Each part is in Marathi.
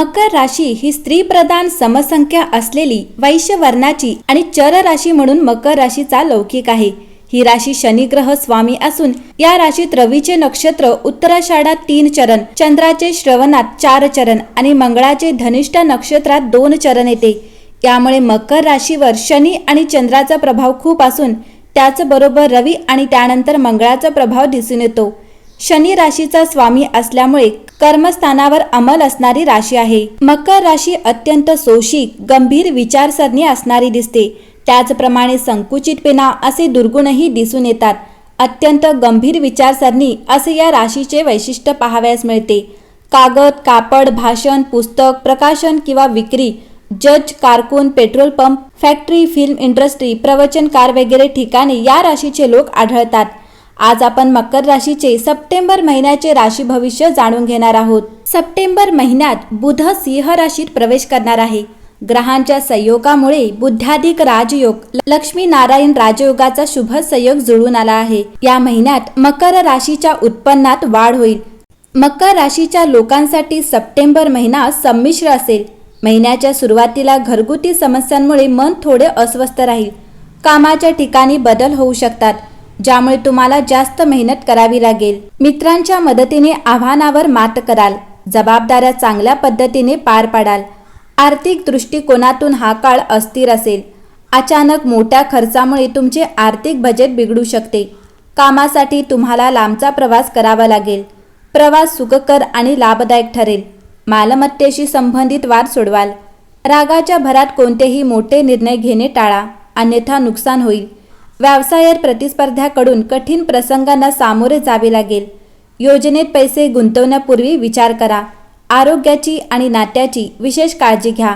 मकर राशी ही स्त्रीप्रधान समसंख्या असलेली वैश्य वर्णाची आणि चर राशी म्हणून मकर राशीचा लौकिक आहे. ही राशी शनिग्रह स्वामी असून या राशीत रवीचे नक्षत्र उत्तराषाढात तीन चरण चंद्राचे श्रवणात चार चरण आणि मंगळाचे धनिष्ठ नक्षत्रात दोन चरण येते. यामुळे मकर राशीवर शनी आणि चंद्राचा प्रभाव खूप असून त्याचबरोबर रवी आणि त्यानंतर मंगळाचा प्रभाव दिसून येतो. शनी राशीचा स्वामी असल्यामुळे कर्मस्थानावर अंमल असणारी राशी आहे. मकर राशी अत्यंत सोशिक गंभीर विचारसरणी असणारी दिसते. त्याचप्रमाणे संकुचितपणा असे दुर्गुणही दिसून येतात. अत्यंत गंभीर विचारसरणी असे या राशीचे वैशिष्ट्य पाहावयास मिळते. कागद कापड भाषण पुस्तक प्रकाशन किंवा विक्री जज कारकून petrol pump factory film industry प्रवचनकार वगैरे ठिकाणी या राशीचे लोक आढळतात. आज आपण मकर राशीचे सप्टेंबर महिन्याचे राशी भविष्य जाणून घेणार आहोत. सप्टेंबर महिन्यात बुध सिंह राशीत प्रवेश करणार आहे. ग्रहांच्या संयोगामुळे बुद्धाधिक राजयोग लक्ष्मी नारायण राजयोगाचा शुभ संयोग जुळून आला आहे. या महिन्यात मकर राशीच्या उत्पन्नात वाढ होईल. मकर राशीच्या लोकांसाठी सप्टेंबर महिना संमिश्र असेल. महिन्याच्या सुरुवातीला घरगुती समस्यांमुळे मन थोडे अस्वस्थ राहील. कामाच्या ठिकाणी बदल होऊ शकतात. ज्यामुळे तुम्हाला जास्त मेहनत करावी लागेल. मित्रांच्या मदतीने आव्हानावर मात कराल. जबाबदाऱ्या चांगल्या पद्धतीने पार पाडाल. आर्थिक दृष्टिकोनातून हा काळ अस्थिर असेल. अचानक मोठ्या खर्चामुळे तुमचे आर्थिक बजेट बिघडू शकते. कामासाठी तुम्हाला लांबचा प्रवास करावा लागेल. प्रवास सुखकर आणि लाभदायक ठरेल. मालमत्तेशी संबंधित वाद सोडवाल. रागाच्या भरात कोणतेही मोठे निर्णय घेणे टाळा. अन्यथा नुकसान होईल. व्यवसायात प्रतिस्पर्ध्याकडून कठीण प्रसंगांना सामोरे जावे लागेल. योजनेत पैसे गुंतवण्यापूर्वी विचार करा. आरोग्याची आणि नात्याची विशेष काळजी घ्या.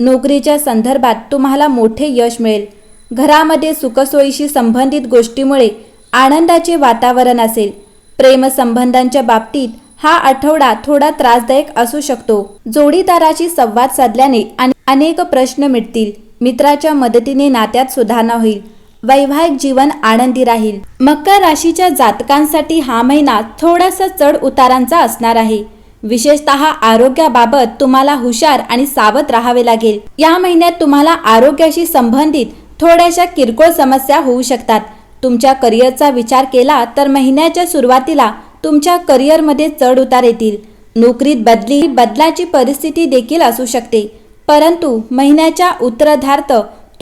नोकरीच्या संदर्भात तुम्हाला मोठे यश मिळेल. घरामध्ये सुखसोयीशी संबंधित गोष्टीमुळे आनंदाचे वातावरण असेल. प्रेमसंबंधांच्या बाबतीत हा आठवडा थोडा त्रासदायक असू शकतो. जोडीदाराशी संवाद साधल्याने अनेक प्रश्न मिटतील. मित्राच्या मदतीने नात्यात सुधारणा होईल. वैवाहिक जीवन आनंदी राहील. मकर राशीच्या जातकांसाठी हा महिना थोडासा चढ उतारांचा असणार आहे. विशेषतः आरोग्याबाबत तुम्हाला हुशार आणि सावध राहावे लागेल. या महिन्यात तुम्हाला आरोग्याशी संबंधित थोड्याशा किरकोळ समस्या होऊ शकतात. तुमच्या करिअरचा विचार केला तर महिन्याच्या सुरुवातीला तुमच्या करिअरमध्ये चढ उतार येतील. नोकरीत बदली बदलाची परिस्थिती देखील असू शकते. परंतु महिन्याच्या उत्तरार्धात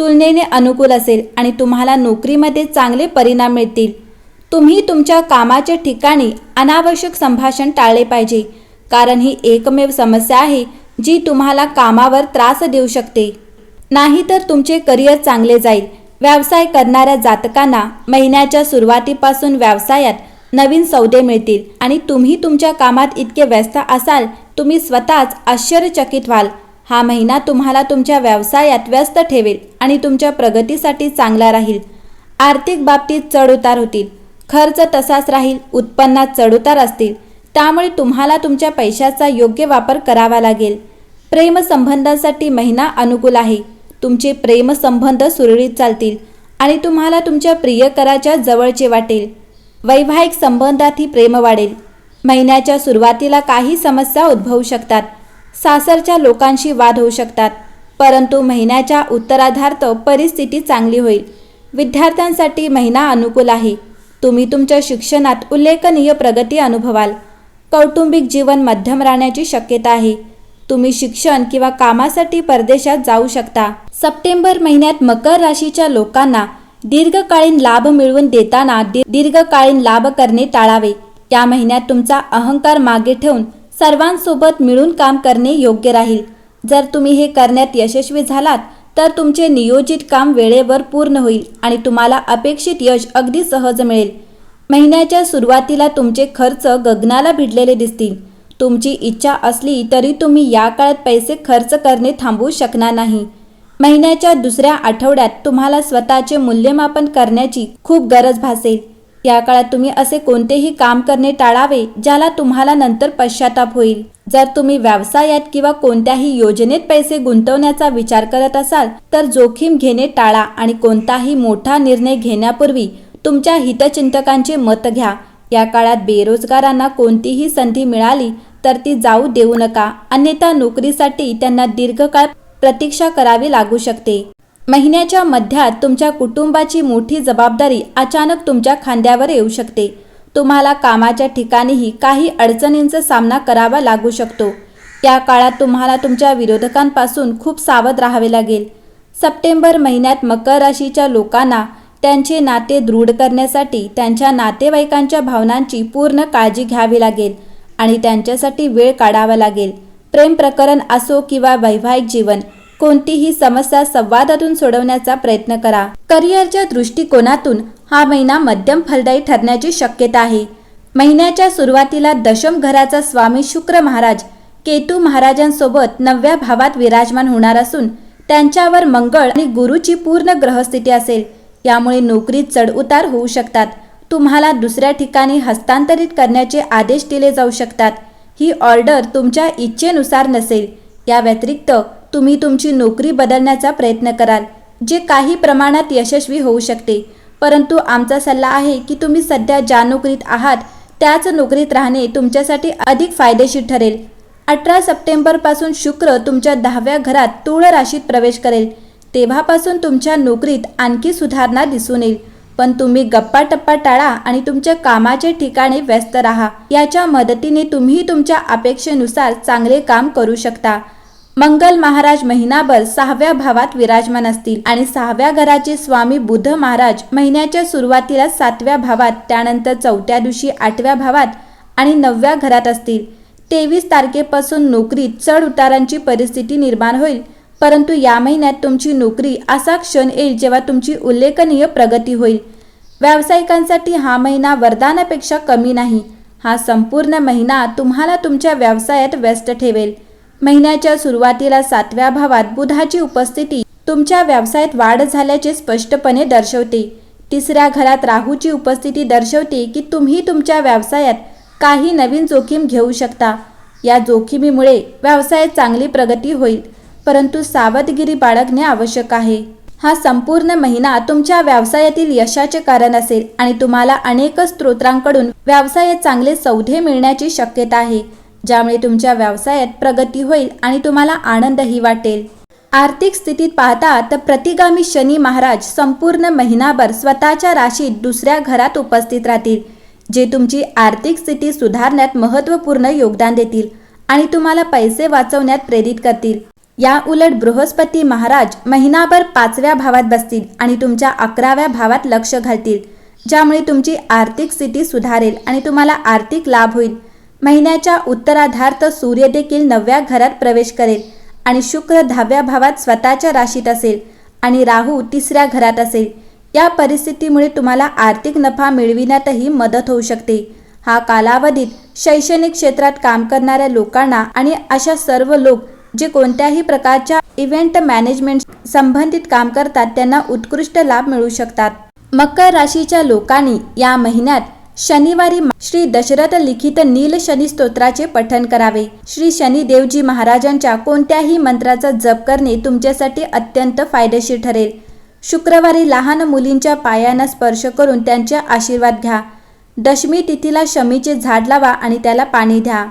तुलनेने अनुकूल असेल आणि तुम्हाला नोकरीमध्ये चांगले परिणाम मिळतील. तुम्ही तुमच्या कामाच्या ठिकाणी अनावश्यक संभाषण टाळले पाहिजे कारण ही एकमेव समस्या आहे जी तुम्हाला कामावर त्रास देऊ शकते. नाहीतर तुमचे करिअर चांगले जाईल. व्यवसाय करणाऱ्या जातकांना महिन्याच्या सुरुवातीपासून व्यवसायात नवीन सौदे मिळतील आणि तुम्ही तुमच्या कामात इतके व्यस्त असाल तुम्ही स्वतःच आश्चर्यचकित व्हाल. हा महिना तुम्हाला तुमच्या व्यवसायात व्यस्त ठेवेल आणि तुमच्या प्रगतीसाठी चांगला राहील. आर्थिक बाबतीत चढउतार होतील. खर्च तसाच राहील उत्पन्नात चढउतार असतील. त्यामुळे तुम्हाला तुमच्या पैशाचा योग्य वापर करावा लागेल. प्रेमसंबंधांसाठी महिना अनुकूल आहे. तुमचे प्रेमसंबंध सुरळीत चालतील आणि तुम्हाला तुमच्या प्रियकराच्या जवळचे वाटेल. वैवाहिक संबंधातही प्रेम वाढेल. महिन्याच्या सुरुवातीला काही समस्या उद्भवू शकतात. सासरच्या लोकांशी वाद होऊ शकतात परंतु महिन्याच्या उत्तराधार्थ परिस्थिती चांगली होईल. विद्यार्थ्यांसाठी महिना अनुकूल आहे. तुम्ही तुमच्या शिक्षणात उल्लेखनीय प्रगती अनुभवाल. कौटुंबिक जीवन मध्यम राहण्याची शक्यता आहे. तुम्ही शिक्षण किंवा कामासाठी परदेशात जाऊ शकता. सप्टेंबर महिन्यात मकर राशीच्या लोकांना दीर्घकालीन लाभ मिळवून देताना दीर्घकालीन लाभ करणे टाळावे. या महिन्यात तुमचा अहंकार मागे ठेवून सर्वांसोबत मिळून काम करणे योग्य राहील. जर तुम्ही हे करण्यात यशस्वी झालात तर तुमचे नियोजित काम वेळेवर पूर्ण होईल आणि तुम्हाला अपेक्षित यश अगदी सहज मिळेल. महिन्याच्या सुरुवातीला तुमचे खर्च गगनाला भिडलेले दिसतील. तुमची इच्छा असली तरी तुम्ही या काळात पैसे खर्च करणे थांबवू शकणार नाही. महिन्याच्या दुसऱ्या आठवड्यात तुम्हाला स्वतःचे मूल्यमापन करण्याची खूप गरज भासेल. या काळात तुम्ही असे कोणतेही काम करणे टाळावे ज्याला तुम्हाला नंतर पश्चाताप होईल. जर तुम्ही व्यवसायात किंवा कोणत्याही योजनेत पैसे गुंतवण्याचा विचार करत असाल तर जोखीम घेणे टाळा आणि कोणताही मोठा निर्णय घेण्यापूर्वी तुमच्या हितचिंतकांचे मत घ्या. या काळात बेरोजगारांना कोणतीही संधी मिळाली तर ती जाऊ देऊ नका. अन्यथा नोकरीसाठी त्यांना दीर्घकाळ प्रतीक्षा करावी लागू शकते. महिन्याच्या मध्यात तुमच्या कुटुंबाची मोठी जबाबदारी अचानक तुमच्या खांद्यावर येऊ शकते. तुम्हाला कामाच्या ठिकाणीही काही अडचणींचा सामना करावा लागू शकतो. या काळात तुम्हाला तुमच्या विरोधकांपासून खूप सावध राहावे लागेल. सप्टेंबर महिन्यात मकर राशीच्या लोकांना त्यांचे नाते दृढ करण्यासाठी त्यांच्या नातेवाईकांच्या भावनांची पूर्ण काळजी घ्यावी लागेल आणि त्यांच्यासाठी वेळ काढावा लागेल. प्रेम प्रकरण असो किंवा वैवाहिक जीवन कोणतीही समस्या संवादातून सोडवण्याचा प्रयत्न करा. करिअरच्या दृष्टिकोनातून हा महिना मध्यम फलदायी ठरण्याची शक्यता आहे. महिन्याच्या सुरुवातीला दशम घराचा स्वामी शुक्र महाराज केतू महाराजांसोबत नवव्या भावात विराजमान होणार असून त्यांच्यावर मंगळ आणि गुरुची पूर्ण ग्रहस्थिती असेल. यामुळे नोकरीत चढउतार होऊ शकतात. तुम्हाला दुसऱ्या ठिकाणी हस्तांतरित करण्याचे आदेश दिले जाऊ शकतात. ही ऑर्डर तुमच्या इच्छेनुसार नसेल. या व्यतिरिक्त तुम्ही तुमची नोकरी बदलण्याचा प्रयत्न कराल जे काही प्रमाणात यशस्वी होऊ शकते. परंतु आमचा सल्ला आहे की तुम्ही सध्या ज्या नोकरीत आहात त्याच नोकरीत राहणे तुमच्यासाठी अधिक फायदेशीर ठरेल. अठरा सप्टेंबरपासून शुक्र तुमच्या दहाव्या घरात तूळ राशीत प्रवेश करेल. तेव्हापासून तुमच्या नोकरीत आणखी सुधारणा दिसून येईल. पण तुम्ही गप्पा टप्पा टाळा आणि तुमच्या कामाचे ठिकाणी व्यस्त राहा. याच्या मदतीने तुम्ही तुमच्या अपेक्षेनुसार चांगले काम करू शकता. मंगल महाराज महिनाभर सहाव्या भावात विराजमान असतील आणि सहाव्या घराचे स्वामी बुध महाराज महिन्याच्या सुरुवातीला सातव्या भावात त्यानंतर चौथ्या दिवशी आठव्या भावात आणि नवव्या घरात असतील. तेवीस तारखेपासून नोकरीत चढ उतारांची परिस्थिती निर्माण होईल. परंतु या महिन्यात तुमची नोकरी असा क्षण येईल जेव्हा तुमची उल्लेखनीय प्रगती होईल. व्यावसायिकांसाठी हा महिना वरदानापेक्षा कमी नाही. हा संपूर्ण महिना तुम्हाला तुमच्या व्यवसायात व्यस्त ठेवेल. महिन्याच्या सुरुवातीला सातव्या भावात बुधाची उपस्थिती तुमच्या व्यवसायात वाढ झाल्याचे स्पष्टपणे दर्शवते. तिसऱ्या घरात राहूची उपस्थिती दर्शवते की तुम्ही तुमच्या व्यवसायात काही नवीन जोखीम घेऊ शकता. या जोखीमीमुळे व्यवसायात चांगली प्रगती होईल परंतु सावधगिरी बाळगणे आवश्यक आहे. हा संपूर्ण महिना तुमच्या व्यवसायातील यशाचे कारण असेल आणि तुम्हाला अनेक स्त्रोतांकडून व्यवसायात चांगले सौदे मिळण्याची शक्यता आहे. ज्यामुळे तुमच्या व्यवसायात प्रगती होईल आणि तुम्हाला आनंदही वाटेल. आर्थिक स्थितीत पाहता तर प्रतिगामी शनी महाराज संपूर्ण महिनाभर स्वतःच्या राशीत दुसऱ्या घरात उपस्थित राहतील जे तुमची आर्थिक स्थिती सुधारण्यात महत्त्वपूर्ण योगदान देतील आणि तुम्हाला पैसे वाचवण्यात प्रेरित करतील. या उलट बृहस्पती महाराज महिनाभर पाचव्या भावात बसतील आणि तुमच्या अकराव्या भावात लक्ष घालतील ज्यामुळे तुमची आर्थिक स्थिती सुधारेल आणि तुम्हाला आर्थिक लाभ होईल. महिन्याच्या उत्तराधार्थ सूर्य देखील नवव्या घरात प्रवेश करेल आणि शुक्र दहाव्या भावात स्वतःच्या राशीत असेल आणि राहू तिसऱ्या घरात असेल. या परिस्थितीमुळे तुम्हाला आर्थिक नफा मिळविण्यातही मदत होऊ शकते. हा कालावधीत शैक्षणिक क्षेत्रात काम करणाऱ्या लोकांना आणि अशा सर्व लोक जे कोणत्याही प्रकारच्या इव्हेंट मॅनेजमेंट संबंधित काम करतात त्यांना उत्कृष्ट लाभ मिळू शकतात. मकर राशीच्या लोकांनी या महिन्यात शनिवारी श्री दशरथ लिखित नील शनी स्तोत्राचे पठन करावे. श्री शनी देवजी महाराजांच्या कोणत्याही मंत्राचा जप करणे तुमच्यासाठी अत्यंत फायदेशीर ठरेल. शुक्रवारी लहान मुलींच्या पायांना स्पर्श करून त्यांचे आशीर्वाद घ्या. दशमी तिथीला शमीचे झाड लावा आणि त्याला पाणी द्या.